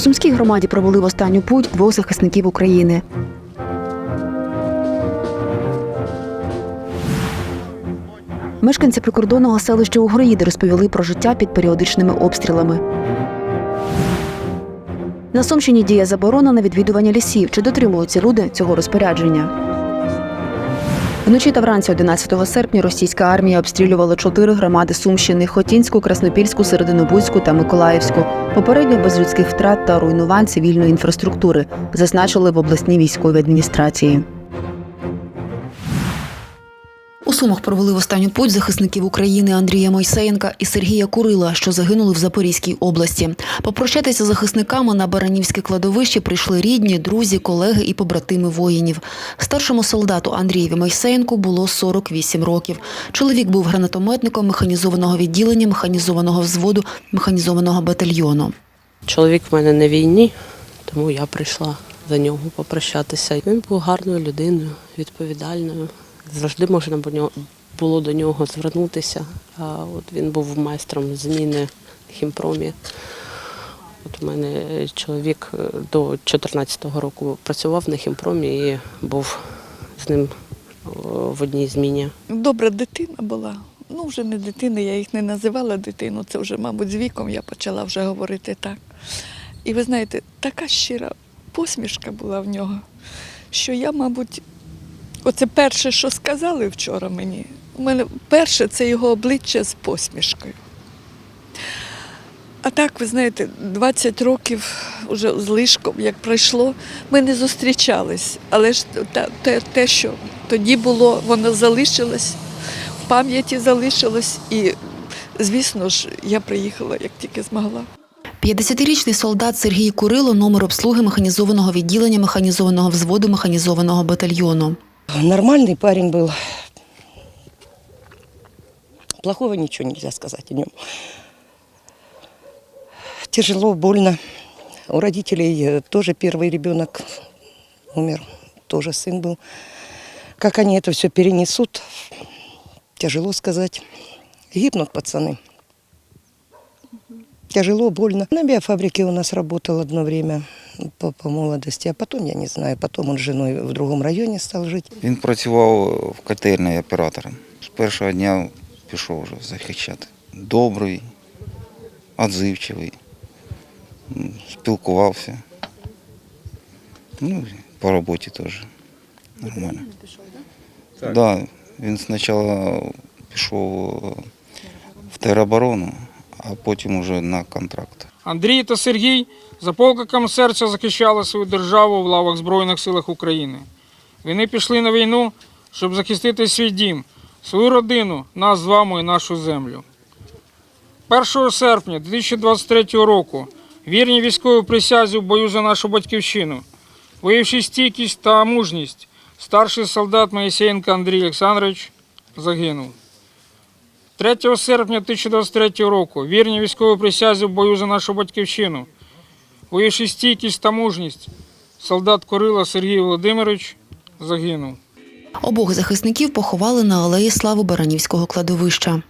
Сумській громаді провели в останню путь двох захисників України. Мешканці прикордонного селища Угроїди розповіли про життя під періодичними обстрілами. На Сумщині діє заборона на відвідування лісів. Чи дотримуються люди цього розпорядження? Вночі та вранці 11 серпня російська армія обстрілювала чотири громади Сумщини: Хотінську, Краснопільську, Серединобузьку та Миколаївську. Попередньо без людських втрат та руйнувань цивільної інфраструктури, зазначили в обласній військовій адміністрації. У Сумах провели в останню путь захисників України Андрія Мойсеєнка і Сергія Курила, що загинули в Запорізькій області. Попрощатися з захисниками на Баранівське кладовище прийшли рідні, друзі, колеги і побратими воїнів. Старшому солдату Андрієві Мойсеєнку було 48 років. Чоловік був гранатометником механізованого відділення, механізованого взводу, механізованого батальйону. Чоловік в мене на війні, тому я прийшла за нього попрощатися. Він був гарною людиною, відповідальною. Завжди можна було- до нього звернутися. От він був майстром зміни в хімпромі. От у мене чоловік е, до 14-го року працював на хімпромі і був з ним в одній зміні. Добра дитина була. Ну, вже не дитина, я їх не називала дитину. Це вже, мабуть, з віком я почала вже говорити так. І ви знаєте, така щира посмішка була в нього, що я, мабуть, оце перше, що сказали вчора мені, у мене перше це його обличчя з посмішкою. А так, ви знаєте, 20 років вже з лишком, як пройшло, ми не зустрічались. Але ж те, те, що тоді було, воно залишилось, в пам'яті залишилось. І, звісно ж, я приїхала, як тільки змогла. 50-річний солдат Сергій Курило, номер обслуги механізованого відділення, механізованого взводу, механізованого батальйону. Нормальный парень был. Плохого ничего нельзя сказать о нем. Тяжело, больно. У родителей э, тоже первый ребенок умер, тоже сын был. Как они это все перенесут, тяжело сказать. Гибнут пацаны. Тяжело, больно. На биофабрике у нас работал одно время по, по молодости, а потом, я не знаю, потом он с женой в другом районе стал жить. Він працював в котельні оператором. З першого дня пішов вже захищати. Добрий, відзивчивий, спілкувався. Ну, по роботі теж нормально. Так, да, він спочатку пішов в тероборону, а потім уже на контракт. Андрій та Сергій за покликом серця захищали свою державу в лавах Збройних силах України. Вони пішли на війну, щоб захистити свій дім, свою родину, нас з вами і нашу землю. 1 серпня 2023 року вірні військовій присязі в бою за нашу батьківщину, виявивши стійкість та мужність, старший солдат Моїсеєнко Андрій Олександрович загинув. 3 серпня 2023 року вірні військовій присязі в бою за нашу батьківщину, виявивши стійкість та мужність, солдат Корила Сергій Володимирович загинув. Обох захисників поховали на алеї слави Баранівського кладовища.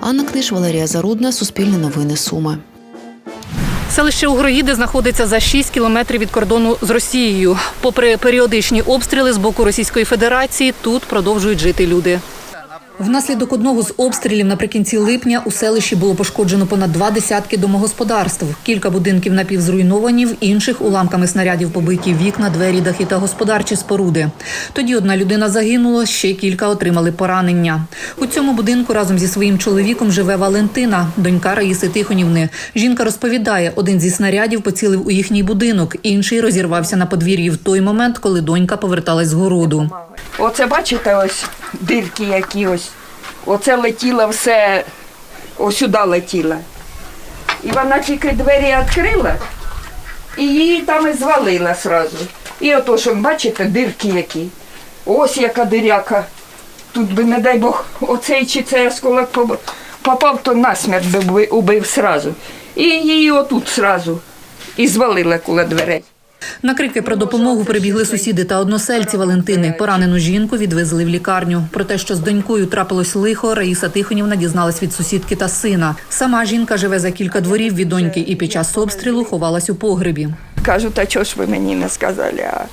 Анна Книж, Валерія Зарудна, Суспільне новини Суми. Селище Угроїди знаходиться за 6 кілометрів від кордону з Росією. Попри періодичні обстріли з боку Російської Федерації, тут продовжують жити люди. Внаслідок одного з обстрілів наприкінці липня у селищі було пошкоджено понад два десятки домогосподарств. Кілька будинків напівзруйновані, в інших уламками снарядів побиті вікна, двері, дахи та господарчі споруди. Тоді одна людина загинула, ще кілька отримали поранення. У цьому будинку разом зі своїм чоловіком живе Валентина, донька Раїси Тихонівни. Жінка розповідає, один зі снарядів поцілив у їхній будинок, інший розірвався на подвір'ї в той момент, коли донька поверталась з городу. Оце бачите ось дирки які ось. Оце летіло все, ось сюди летіло. І вона тільки двері відкрила і її там і звалила сразу. І ото ж, бачите, дирки які. Ось яка диряка. Тут би, не дай Бог, оцей чи цей осколок попав, то насмерть би убив сразу. І її отут сразу. І звалила коло дверей. На крики про допомогу прибігли сусіди та односельці Валентини. Поранену жінку відвезли в лікарню. Про те, що з донькою трапилось лихо, Раїса Тихонівна дізналась від сусідки та сина. Сама жінка живе за кілька дворів від доньки і під час обстрілу ховалась у погребі. Кажу, та чого ж ви мені не сказали? А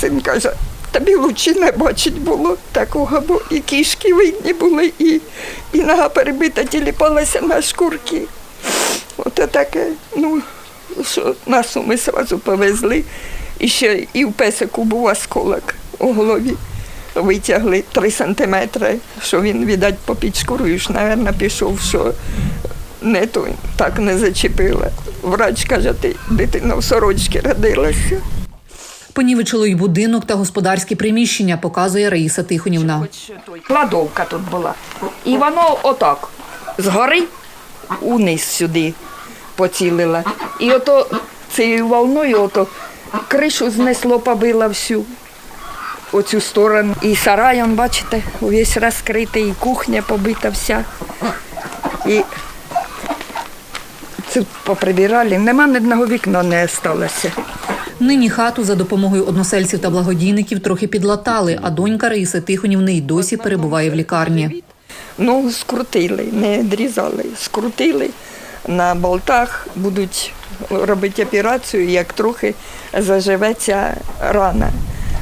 син каже, тобі лучше не бачить було такого, бо і кішки видні були, і, і нога перебита, тіліпалася на шкурки. Ото таке, ну, що нас ми одразу повезли. І ще і в песику був осколок у голові. Витягли три сантиметри, що він, видать, попід шкурою, ж, мабуть, пішов, що не то, так не зачепила. Врач каже, ти дитина в сорочці родилася. Понівечило й будинок та господарські приміщення, показує Раїса Тихонівна. Кладовка тут була. І воно отак, згори униз сюди поцілила. І ото цією волною ото кришу знесло, побило всю оцю сторону. І сарай, он, бачите, увесь розкритий, і кухня побита вся. І тут поприбирали. Нема ні одного вікна не залишилося. Нині хату за допомогою односельців та благодійників трохи підлатали, а донька Раїси Тихонівни й досі перебуває в лікарні. Ну, скрутили, не дрізали, скрутили на болтах, будуть робити операцію, як трохи заживеться рана.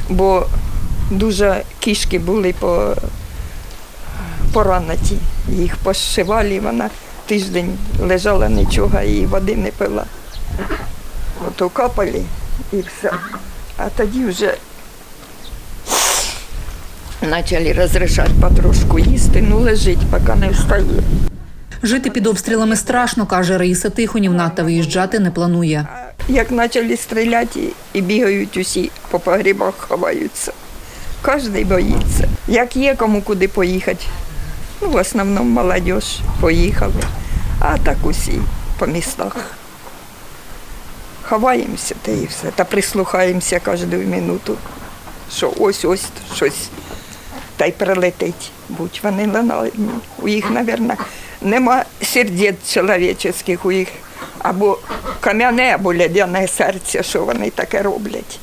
Бо дуже кішки були по, поранені. Їх пошивали, вона тиждень лежала нічого і води не пила. Ото капали і все. А тоді вже почали розрішати потрошку їсти, ну лежить, поки не встає. Жити під обстрілами страшно, каже Раїса Тихонівна, та виїжджати не планує. Як почали стріляти і, бігають усі по погрібах, ховаються. Кожен боїться. Як є кому куди поїхати. Ну, в основному молодь поїхала, а так усі по містах. Ховаємося та і все. Та прислухаємося кожну минуту, що ось-ось щось та й прилетить. Будь вони ладні. У їх, мабуть, нема сердець чоловічих, у їх або кам'яне, або лядяне серце, що вони таке роблять.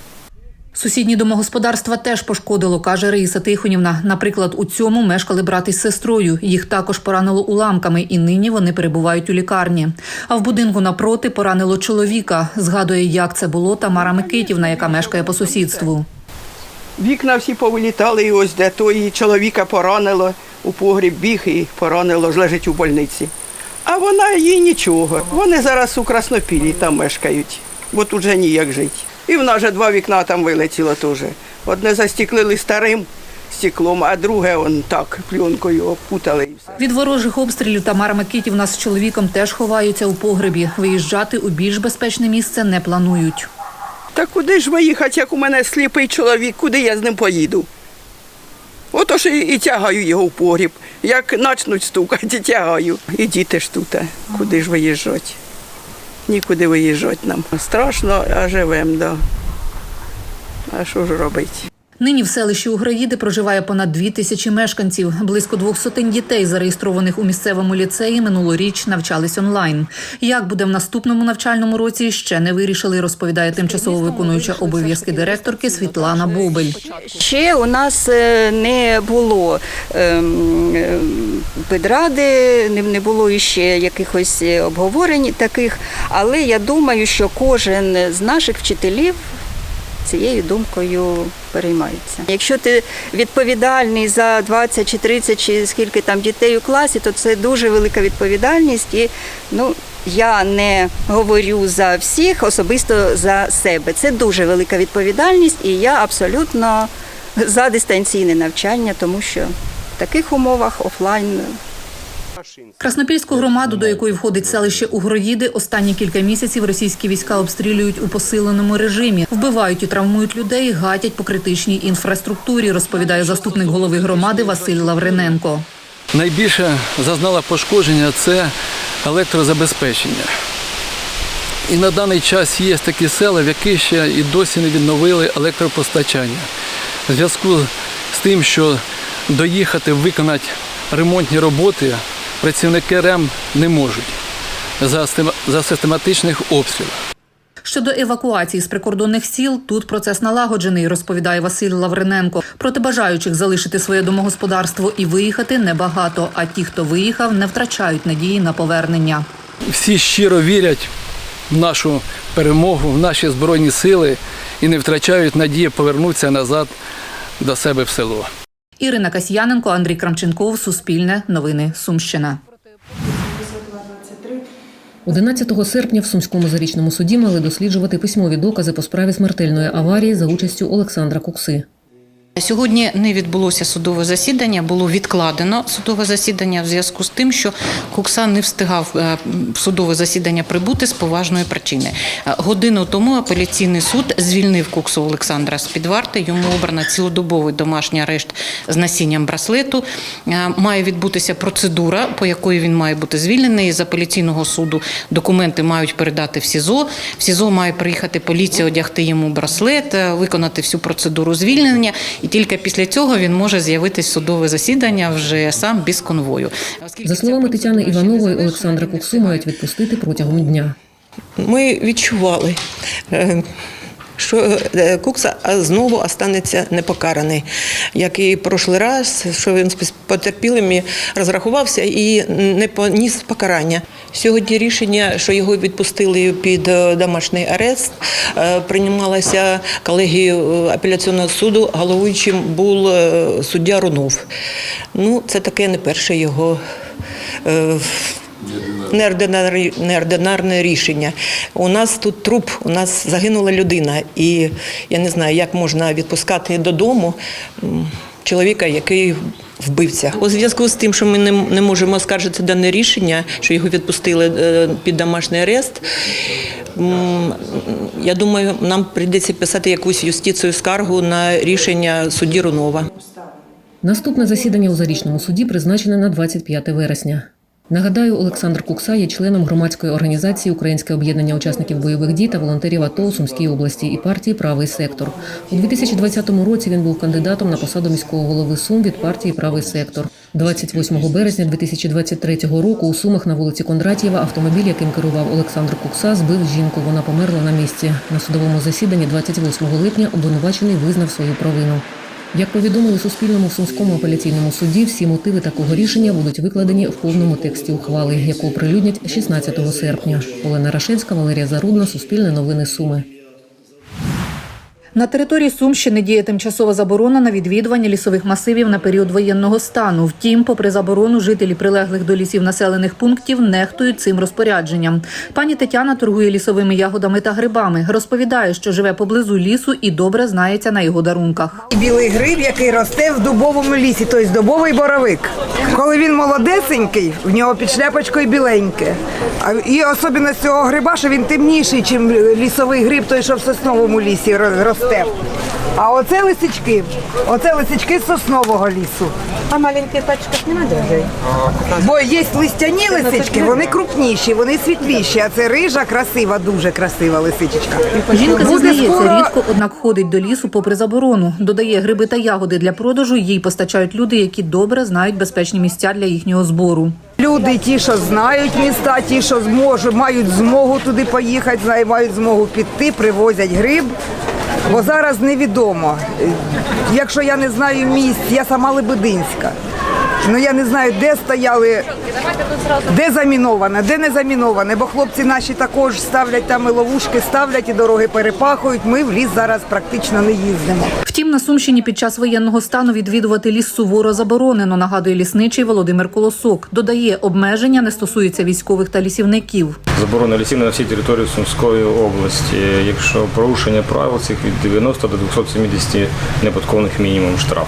Сусідні домогосподарства теж пошкодило, каже Раїса Тихонівна. Наприклад, у цьому мешкали брат із сестрою. Їх також поранило уламками, і нині вони перебувають у лікарні. А в будинку напроти поранило чоловіка. Згадує, як це було Тамара Микитівна, яка мешкає по сусідству. Вікна всі повилітали, і ось де то і чоловіка поранило у погріб біг і поранило, лежить у больниці. А вона їй нічого. Вони зараз у Краснопілі там мешкають, бо тут же ніяк жити. І в нас же два вікна там вилетіло теж. Одне застіклили старим стеклом, а друге он так пленкою обпутали і все. Від ворожих обстрілів Тамара Микитівна з чоловіком теж ховаються у погребі. Виїжджати у більш безпечне місце не планують. Та куди ж виїхати, як у мене сліпий чоловік, куди я з ним поїду? Отож і, і тягаю його в погріб. Як начнуть стукати, тягаю. І діти ж тут. Куди ж виїжджати? Нікуди виїжджати нам. Страшно, а живемо, да. А що ж робити? Нині в селищі Угроїди проживає понад дві тисячі мешканців. Близько двох сотень дітей, зареєстрованих у місцевому ліцеї, минулоріч навчались онлайн. Як буде в наступному навчальному році, ще не вирішили, розповідає тимчасово виконуюча обов'язки директорки Світлана Бобель. Ще у нас е, не було ем, е, педради, не було іще якихось е, обговорень таких, але я думаю, що кожен з наших вчителів цією думкою переймається. Якщо ти відповідальний за 20 чи 30 чи скільки там дітей у класі, то це дуже велика відповідальність і ну. Я не говорю за всіх, особисто за себе. Це дуже велика відповідальність, і я абсолютно за дистанційне навчання, тому що в таких умовах офлайн Краснопільську громаду, до якої входить селище Угроїди, останні кілька місяців російські війська обстрілюють у посиленому режимі, вбивають і травмують людей, гатять по критичній інфраструктурі, розповідає заступник голови громади Василь Лавриненко. Найбільше зазнала пошкодження це електрозабезпечення. І на даний час є такі села, в яких ще і досі не відновили електропостачання. В зв'язку з тим, що доїхати виконати ремонтні роботи працівники РЕМ не можуть за систематичних обстрілів. Щодо евакуації з прикордонних сіл, тут процес налагоджений, розповідає Василь Лавриненко. Проти бажаючих залишити своє домогосподарство і виїхати небагато. А ті, хто виїхав, не втрачають надії на повернення. Всі щиро вірять в нашу перемогу, в наші збройні сили і не втрачають надії повернутися назад до себе в село. Ірина Касьяненко, Андрій Крамченков, Суспільне, Новини, Сумщина. 11 серпня в Сумському зарічному суді мали досліджувати письмові докази по справі смертельної аварії за участю Олександра Кукси. Сьогодні не відбулося судове засідання, було відкладено судове засідання в зв'язку з тим, що Кукса не встигав е, в судове засідання прибути з поважної причини. Е, Годину тому апеляційний суд звільнив Куксу Олександра з під варти. Йому обрано цілодобовий домашній арешт з насінням браслету. Е, Має відбутися процедура, по якої він має бути звільнений. З апеляційного суду документи мають передати в СІЗО. В СІЗО має приїхати поліція, одягти йому браслет, виконати всю процедуру звільнення. І тільки після цього він може з'явитись судове засідання вже сам без конвою. За словами Тетяни Іванової, Олександра Куксу мають відпустити протягом дня. Ми відчували, е, що е, Кукса знову останеться непокараний, як і прошлий раз, що він з потерпілими розрахувався і не поніс покарання. Сьогодні рішення, що його відпустили під е, домашній арест, е, приймалося колегією апеляційного суду. Головуючим був е, суддя Рунов. Ну, це таке не перше його. Неординарне, неординарне рішення. У нас тут труп, у нас загинула людина, і я не знаю, як можна відпускати додому чоловіка, який вбивця. У зв'язку з тим, що ми не, не можемо оскаржити дане рішення, що його відпустили е, під домашній арест. Я думаю, нам прийдеться писати якусь юстицію скаргу на рішення судді Рунова. Наступне засідання у зарічному суді призначене на 25 вересня. Нагадаю, Олександр Кукса є членом громадської організації Українське об'єднання учасників бойових дій та волонтерів АТО у Сумській області і партії Правий сектор. У 2020 році він був кандидатом на посаду міського голови Сум від партії Правий сектор. 28 березня 2023 року у Сумах на вулиці Кондратєва автомобіль, яким керував Олександр Кукса, збив жінку. Вона померла на місці. На судовому засіданні 28 липня обвинувачений визнав свою провину. Як повідомили Суспільному в Сумському апеляційному суді, всі мотиви такого рішення будуть викладені в повному тексті ухвали, яку оприлюднять 16 серпня. Олена Рашевська, Валерія Зарудна, Суспільне новини Суми. На території Сумщини діє тимчасова заборона на відвідування лісових масивів на період воєнного стану. Втім, попри заборону, жителі прилеглих до лісів населених пунктів нехтують цим розпорядженням. Пані Тетяна торгує лісовими ягодами та грибами. Розповідає, що живе поблизу лісу і добре знається на його дарунках. Білий гриб, який росте в дубовому лісі, тобто дубовий боровик. Коли він молодесенький, в нього під шляпочкою біленьке. І особливість цього гриба, що він темніший, ніж лісовий гриб, той, що в сосновому лісі ро- росте. А оце лисички, оце лисички з соснового лісу. А маленьких пачках нема дуже? Бо є листяні лисички, вони крупніші, вони світліші, а це рижа, красива, дуже красива лисичечка. Жінка зізнається, скоро- рідко, однак ходить до лісу попри заборону. Додає, гриби та ягоди для продажу їй постачають люди, які добре знають безпечні місця для їхнього збору. Люди, ті, що знають міста, ті, що зможуть, мають змогу туди поїхати, знають, мають змогу піти, привозять гриб. Бо зараз невідомо. Якщо я не знаю місць, я сама Лебединська. Ну я не знаю, де стояли, де заміноване, де не заміноване, бо хлопці наші також ставлять там і ловушки, ставлять і дороги перепахують. Ми в ліс зараз практично не їздимо. Втім, на Сумщині під час воєнного стану відвідувати ліс суворо заборонено, нагадує лісничий Володимир Колосок. Додає, обмеження не стосуються військових та лісівників. Заборона лісів на всій території Сумської області. Якщо порушення правил цих від 90 до 270 неподковних мінімум штраф.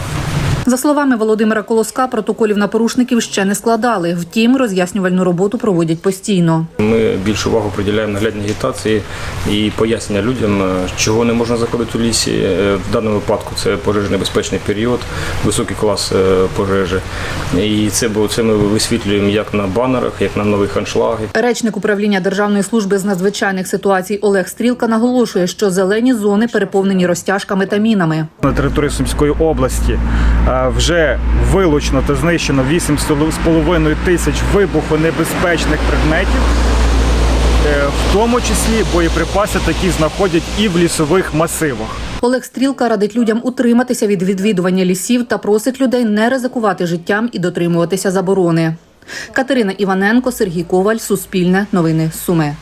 За словами Володимира Колоска, протоколів на порушників ще не складали. Втім, роз'яснювальну роботу проводять постійно. Ми більшу увагу приділяємо наглядній агітації і пояснення людям, е, чого не можна заходити у лісі. Е, В даному випадку це пожежонебезпечний період, високий клас е, пожежі. І це бо це ми висвітлюємо як на банерах, як на нових аншлагах. Речник управління Державної служби з надзвичайних ситуацій Олег Стрілка наголошує, що зелені зони переповнені розтяжками та мінами. На території Сумської області вже вилучено та знищено 8,5 тисяч вибухонебезпечних предметів. е, в тому числі боєприпаси такі знаходять і в лісових масивах. Олег Стрілка радить людям утриматися від відвідування лісів та просить людей не ризикувати життям і дотримуватися заборони. Катерина Іваненко, Сергій Коваль, Суспільне, Новини Суми.